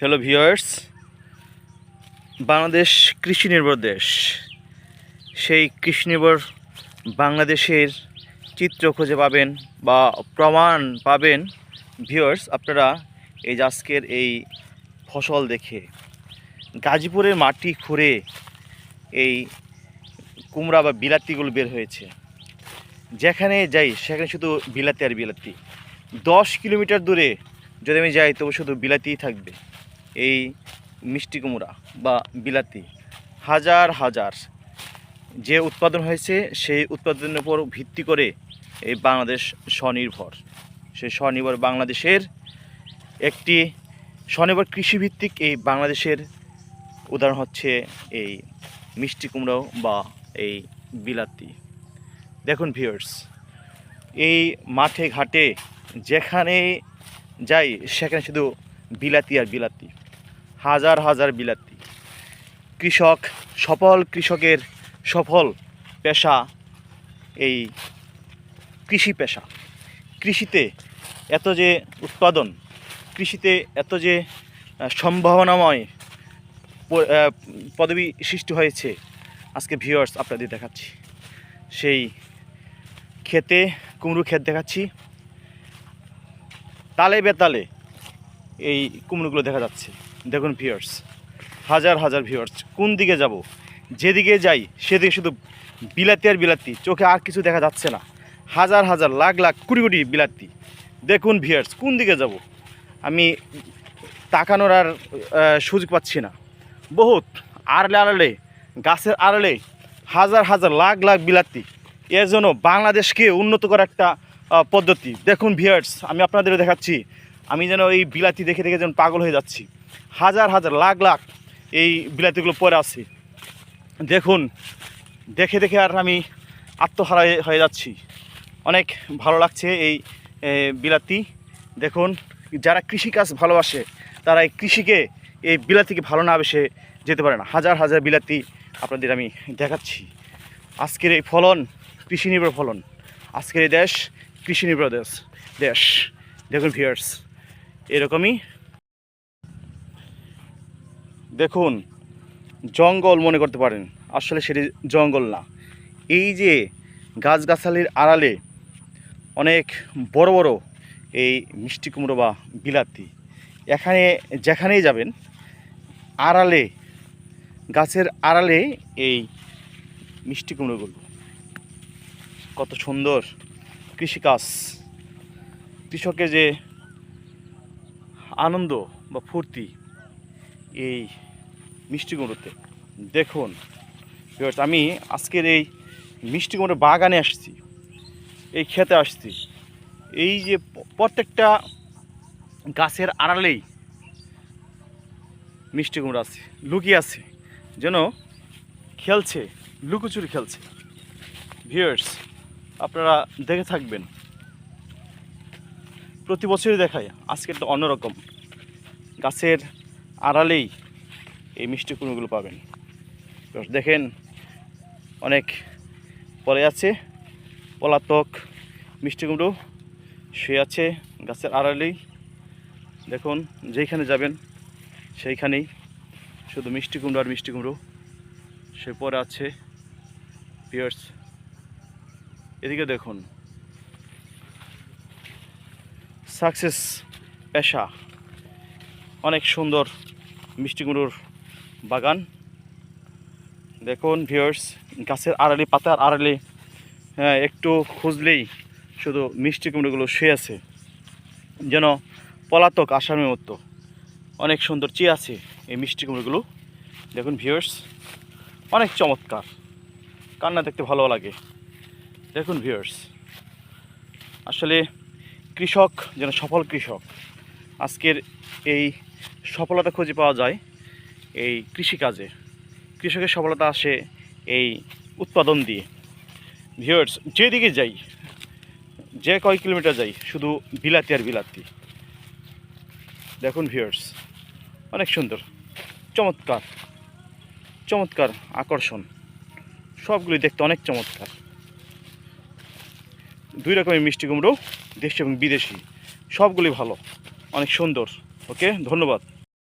Hello viewers Bangladesh কৃষি নির্ভর দেশ। সেই কৃষি নির্ভর বাংলাদেশের চিত্র খুঁজে পাবেন বা প্রমাণ পাবেন। ভিওয়ার্স আপনারা এই আজকের এই ফসল দেখে, গাজীপুরের মাটি খুঁড়ে এই কুমড়া বা বিলাতিগুলো বের হয়েছে। যেখানে যাই, সেখানে শুধু বিলাতি আর বিলাতি। দশ কিলোমিটার দূরে যদি আমি যাই, তবু শুধু বিলাতিই থাকবে। এই মিষ্টি কুমড়া বা বিলাতি হাজার হাজার যে উৎপাদন হয়েছে, সেই উৎপাদনের উপর ভিত্তি করে এই বাংলাদেশ স্বনির্ভর। সেই স্বনির্ভর বাংলাদেশের একটি স্বনির্ভর কৃষিভিত্তিক এই বাংলাদেশের উদাহরণ হচ্ছে এই মিষ্টি কুমড়ো বা এই বিলাতি। দেখুন ভিউয়ার্স এই মাঠে ঘাটে যেখানে যাই, সেখানে শুধু বিলাতি আর বিলাতি। হাজার হাজার বিলাতি। কৃষক, সফল কৃষকের সফল পেশা এই কৃষি পেশা। কৃষিতে এত যে উৎপাদন, কৃষিতে এত যে সম্ভাবনাময় পদবি সৃষ্টি হয়েছে, আজকে ভিউয়ার্স আপনাদের দেখাচ্ছি। সেই খেতে কুমড়ো ক্ষেত দেখাচ্ছি। তালে বেতালে এই কুমড়োগুলো দেখা যাচ্ছে। দেখুন ভিউয়ার্স হাজার হাজার ভিউয়ার্স কোন দিকে যাব, যেদিকে যাই, সেদিকে শুধু বিলাতি আর বিলাতি, চোখে আর কিছু দেখা যাচ্ছে না। হাজার হাজার, লাখ লাখ, কোটি কোটি বিলাতি। দেখুন ভিউয়ার্স কোন দিকে যাব, আমি তাকানোর আর সুযোগ পাচ্ছি না। বহুত আড়লে আড়ালে, গাছের আড়ালে হাজার হাজার, লাখ লাখ বিলাতি। এর জন্য বাংলাদেশকে উন্নত করার একটা পদ্ধতি। দেখুন ভিয়ার্স আমি আপনাদের দেখাচ্ছি, আমি যেন এই বিলাতি দেখে দেখে যেন পাগল হয়ে যাচ্ছি। হাজার হাজার, লাখ লাখ এই বিলাতিগুলো পরে আছে। দেখুন, দেখে দেখে আর আমি আত্মহারা হয়ে- যাচ্ছি। অনেক ভালো লাগছে এই বিলাতি। দেখুন, যারা কৃষিকাজ ভালোবাসে, তারা এই কৃষিকে, এই বিলাতিকে ভালো না বেসে যেতে পারে না। হাজার হাজার বিলাতি আপনাদের আমি দেখাচ্ছি। আজকের এই ফলন, কৃষি নির্ভর ফলন। আজকের এই দেশ, কৃষি নির্ভর দেশ দেশ। দেখুন ভিয়ার্স এরকমই দেখুন, জঙ্গল মনে করতে পারেন। আসলে সেটি জঙ্গল না। এই যে গাছগাছালির আড়ালে অনেক বড় বড় এই মিষ্টি কুমড়ো বা বিলাতি, এখানে যেখানেই যাবেন, আড়ালে, গাছের আড়ালে এই মিষ্টি কুমড়োগুলো কত সুন্দর কৃষিকাজ। কৃষকের যে আনন্দ বা ফুর্তি এই মিষ্টি কুমড়োতে। দেখুন আমি আজকের এই মিষ্টি কুমড়ো বাগানে আসছি, এই খেতে আসছি। এই যে প্রত্যেকটা গাছের আড়ালেই মিষ্টি কুমড়ো আছে লুকিয়ে আছে, যেন খেলছে, লুকোচুরি খেলছে। ভিউয়ার্স আপনারা দেখে থাকবেন। প্রতি বছরই দেখায়, আজকে একটা অন্যরকম। গাছের আড়ালেই এই মিষ্টি কুমড়োগুলো পাবেন। দেখেন অনেক পরে আছে, পলাতক মিষ্টি কুমড়ো শুয়ে আছে গাছের আড়ালেই। দেখুন, যেইখানে যাবেন সেইখানেই শুধু মিষ্টি কুমড়ো আর মিষ্টি কুমড়ো সে পরে আছে। পিয়ার্স এদিকে দেখুন সাকসেস পেশা, অনেক সুন্দর মিষ্টি কুমড়োর বাগান। দেখুন ভিউয়ার্স গাছের আড়ালে পাতার আড়ালে হ্যাঁ একটু খুঁজলেই শুধু মিষ্টি কুমড়োগুলো শুয়ে আছে। যেন পলাতক আসামের মতো অনেক সুন্দর চেয়ে আছে এই মিষ্টি কুমড়োগুলো দেখুন ভিউয়ার্স অনেক চমৎকার। কান্না দেখতে ভালো লাগে। দেখুন ভিউয়ার্স আসলে কৃষক যেন সফল কৃষক। আজকের এই সফলতা খুঁজে পাওয়া যায় এই কৃষিকাজে। কৃষকের সফলতা আসে এই উৎপাদন দিয়ে। ভিউয়ার্স যেদিকে যাই, যে কয় কিলোমিটার যাই, শুধু বিলাতি আর বিলাতি। দেখুন ভিউয়ার্স অনেক সুন্দর, চমৎকার চমৎকার আকর্ষণ। সবগুলি দেখতে অনেক চমৎকার। দুই রকমের মিষ্টি কুমড়ো, দেশি এবং বিদেশি সবগুলি ভালো, অনেক সুন্দর। ওকে ধন্যবাদ